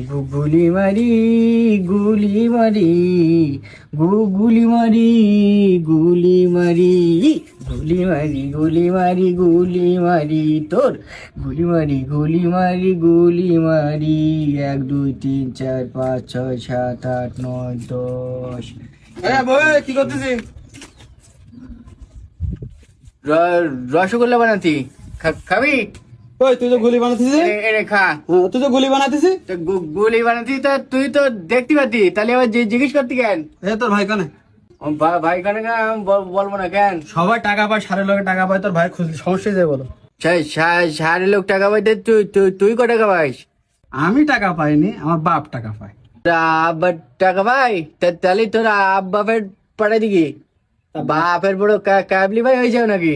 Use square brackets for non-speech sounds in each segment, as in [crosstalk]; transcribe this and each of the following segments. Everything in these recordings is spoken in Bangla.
গু- গুলি মারি গুলি মারি গু- গুলি মারি গুলি মারি গুলি মারি গুলি মারি গুলি মারি, তোর গুলি মারি গুলি মারি গুলি মারি। এক, দুই, তিন, চার, পাঁচ, ছয়, সাত, আট, নয়, দশ। কি করতেছিস? র- রসগোল্লা বানাতি। খাবি? ওই তুই তো গুলি বানাতেছিস? খা। হ্যাঁ, তুই তো গুলি বানাতেছিস? গুলি তা তুই তো দেখতে পাতি। তাহলে আবার জিজ্ঞেস করতি কেন? এ তোর ভাই কানে? ভাই কানে বলব না কেন? সবাই টাকা পায় সাড়ে লোকে টাকা পায় তোর ভাই খুঁজলে সমস্যা যায় বলো। লোক টাকা পাইতে তুই তুই তুই ক টাকা পাইস আমি টাকা পাইনি আমার বাপ টাকা পায়। তোর আব্বার টাকা পাই? তাহলে তোর আব্বাপের পাঠাই দিকি। বাপের বড় কাবলি ভাই হয়ে যাও নাকি?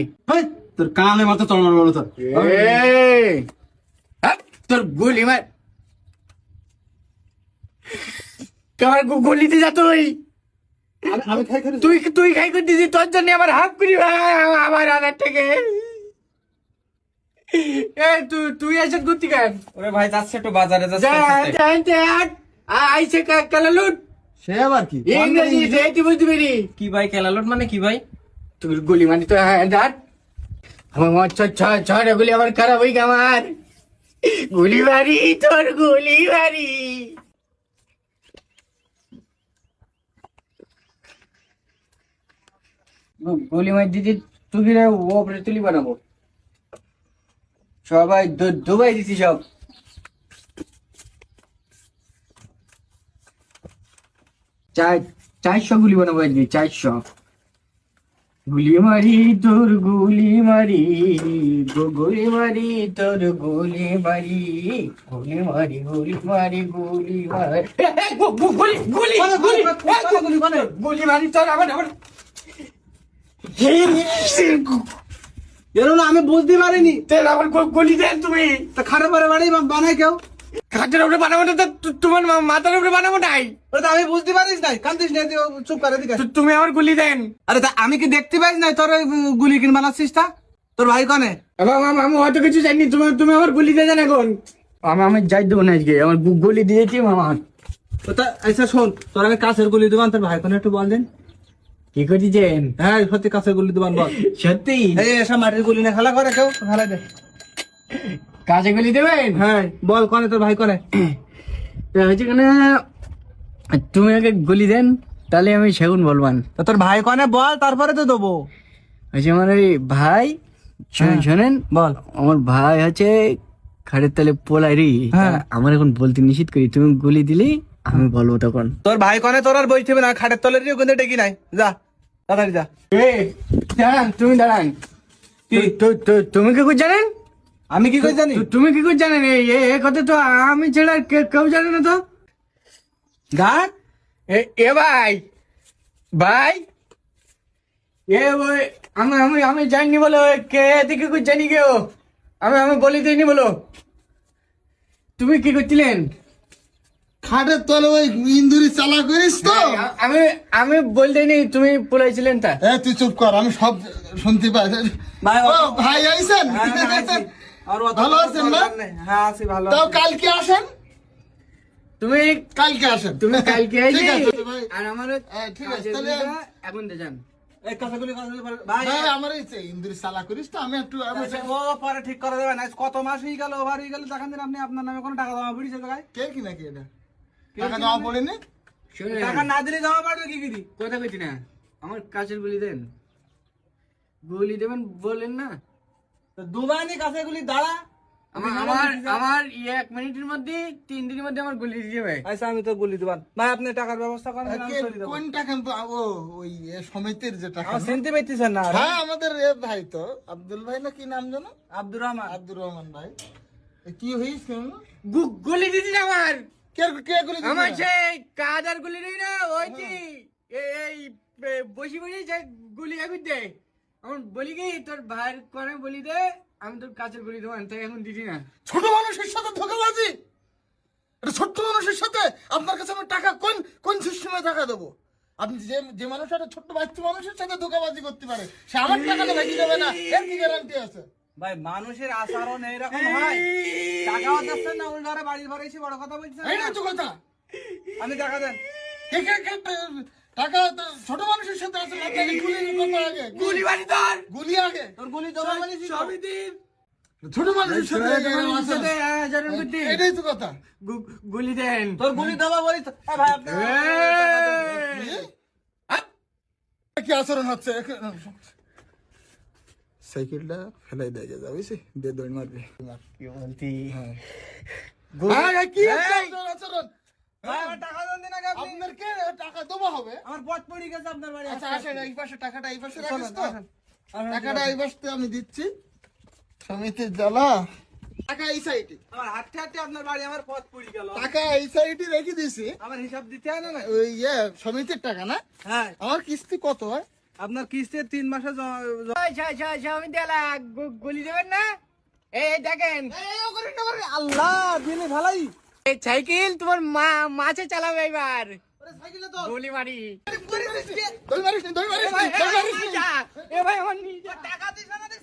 তোর কানে মাথা চড়ানো বলো তোর তোর গুলি মার। কামার গু- গুলিতে যা তুই। তুই তুই খাই করতেছিস তোর জন্য আমার হাফ করি ভাই আমার- আনার থেকে। এ তুই তুই এসে ঘুরতি কেন ওরে ভাই যাচ্ছে একটু বাজারে যা যা যা আইছে কালা লুট। সে আবার কি? ইংরেজি বুঝতে পেরি কি ভাই কেলালোট মানে কি ভাই? তুই গুলি মানি তো হ্যাঁ আমার ছটা গুলি আমার খারাপ হই আমার। গুলি মারি তোর গুলি গু- গুলি মারি দিদি তুই ওপরে তুলি বানাবো। সবাই দুবাই দিছি সব। চার চারশো গুলি বানাবো আজকে, চারশো। গুলি মারি তোর গুলি মারি গো- গুলি মারি তোর গুলি মারি গুলি মারি গুলি মারি গুলি মারি গু- গু- গুলি গুলি মানে গুলি গুলি, মানে গুলি, মানে? গুলি মারি তোর আমার আমার এরো না আমি বুঝতে পারিনি তোর আমার গু- গুলি দেন তুমি তা খাটে পরে বাড়ি বানাই কেউ খাটের উপরে বানাবো না তোমার মাথার উপরে বানাবো নাই তা আমি বুঝতে পারিস নাই। কান্দিস নাই তুই চুপ করে দিকে তুমি আমার গুলি দেন। আরে তা আমি কি দেখতে পাইস নাই তোর গুলি কিন বানাচ্ছিস তা? তোর ভাই কনে? আমি অত কিছু জানি তুমি তুমি আমার গুলি দিয়ে দেন এখন। আমি আমি যাই দেবো না আজকে। আমার গুলি দিয়েছি মামা। তো তা আচ্ছা শোন তোর আমি কাছের গুলি দিবান তোর ভাই কনে একটু বল দেন। কি করতেছেন হ্যাঁ সত্যি কাছের গুলি দিবান বল। সত্যি? এই এসব মাটির গুলি না খেলা করে কেউ খেলা দে। কাছে গুলি দেবেন? হ্যাঁ বল কনে তোর ভাই [clears throat] হচ্ছে কেন? তুমি আগে গুলি দেন তাহলে আমি সেগুন বলবান। তা তোর ভাই কনে বল তারপরে তো দেবো। হচ্ছে আমার ওই ভাই শোনেন হ্যাঁ। শোনেন বল। আমার ভাই হচ্ছে খাড়ের তালে পোলারি হ্যাঁ। আমার এখন বলতে নিষেধ করি তুমি গুলি দিলে আমি বলব তখন। তোর ভাই কনে তোর আর বই না খাটের তলের ওখানে ডেকে নাই। যা তাড়াতাড়ি যা। এ, দাঁড়ান তুমি দাঁড়ান। তুমি কি করে জানেন? আমি কি করে জানি? তুমি কি করে জানেন? এই এ- কথা তো আমি ছাড়া কে- কেউ জানে না তো। গাছ এ ভাই ভাই। এ ওই আমি আমি আমি জানি বলো কে এদিকে কই জানি কেউ আমি আমি বলি দিইনি বলো। তুমি কি করছিলেন খাটের তলে ওই ইন্দুরি চালা করিস তো। আমি আমি বল দিইনি তুমি পলাইছিলেন তা। এ তুই চুপ কর আমি সব শুনতে পাই। ভাই, ও ভাই আইছেন? ভালো আছেন না? হ্যাঁ আছি ভালো তাও কালকে আসেন? তুমি কালকে আসেন তুমি কালকে ঠিক আছে ভাই। আর আমার হ্যাঁ, ঠিক আছে, তাহলে- এখন যান। করে কত মাস হয়ে গেল ওভার হয়ে গেল দেখান আপনি আপনার নামে কোনো টাকা জমা পড়েছে কে কি নাকি এটা? টাকা জমা পড়েনি? টাকা না দিলে জমা পড়বে কি কি কথা কইছি না। আমার কাছের গুলি দেন। গুলি দেবেন বলেন না। দুবাইনি কাঁচাগুলি দাঁড়া। আমার আমার আমার এক মিনিটের মধ্যে তিন দিনের মধ্যে আমার গুলি দিয়ে যাবে আচ্ছা আমি তো গুলি দিবান ভাই আপনি টাকার ব্যবস্থা করেন আমি কে- চলে দেবো। কোন টাকা? ও ওই সমিতির যে টাকা চিনতে পাইতেছেন না। হ্যাঁ আমাদের এ ভাই তো আব্দুল ভাই না কি নাম জানো আব্দুর রহমান। আব্দুর রহমান ভাই। কি হয়েছে গু- গুলি দিদি আমার। কে কে গুলি আমার সেই কাদার গুলি নেই না ওই যে এই- বসি বসি গুলি আগুন দে আমার বলি কি তোর ভাইয়ের করে বলি দে আমি তোর কাছের গুলি দেবো তাই এখন দিদি না। ছোট মানুষের সাথে ধোকাবাজি? এটা ছোট্ট মানুষের সাথে আপনার কাছে আমি টাকা কোন কোন সিস্টেমে টাকা দেবো? আপনি যে যে মানুষ একটা ছোট্ট বাচ্চা মানুষের সাথে ধোকাবাজি করতে পারে সে আমার টাকাটা ভেঙে দেবে না? এর কি গ্যারান্টি আছে? ভাই মানুষের আচরণ এইরকম হয়। টাকাও দিচ্ছেন না উল্টো আরও বাড়ির ঘরে এসে বড় কথা বলছেন। এই না তো কথা। আমি টাকা দেন। কে কে কে টা- টাকা ছোট মানুষের সাথে আছে আগে? গুলি বাড়ি তোর গুলি আগে? তোর গুলি তো। সবই দিন ছোট মানুষের সাথে আছে না। এ- এটাই তো কথা। গুলি দেন। তোর গুলি দেবো বলি ভাই আপনি কি আচরণ হচ্ছে? সাইকেলটা ফেলাই দেয় যা বুঝছি? দিয়ে দৌড় মারবে। কি বলতি? হ্যাঁ। হ্যাঁ, কি আচরণ আচরণ। টাকা দেন দিন আগে আপনার কে? টাকা দেবো হবে। আমার পথ পড়ে গেছে আপনার বাড়ি আচ্ছা আসেন এই পাশে টাকাটা এই পাশে রাখিস তো? টাকাটা এই পাশে আমি দিচ্ছি। সমিতির জ্বালা। টাকা এই সাইডে। আমার হাঁটতে হাঁটতে আপনার বাড়ি আমার পথ পড়ে গেল। টাকা এই সাইডে রেখে দিছি। আমার হিসাব দিতে হয় না না ওই ইয়ে সমিতির টাকা না? হ্যাঁ। আমার কিস্তি কত হয়? আপনার কিস্তির তিন মাসে দেলা গুলি দেবেন না? এই দেখেন। আল্লাহ দিলে ভালাই। এই সাইকেল তোমার মা মাছে চালাবে এবার। দড়ি মারি দড়ি এ ভাই আমার টাকা দিছ না মানে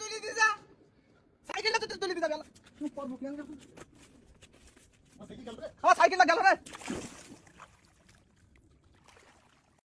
তুলি দি যা। সাইকেলটা তুলি দি যা বেলা চুপ কর সাইকেলটা গেল রে।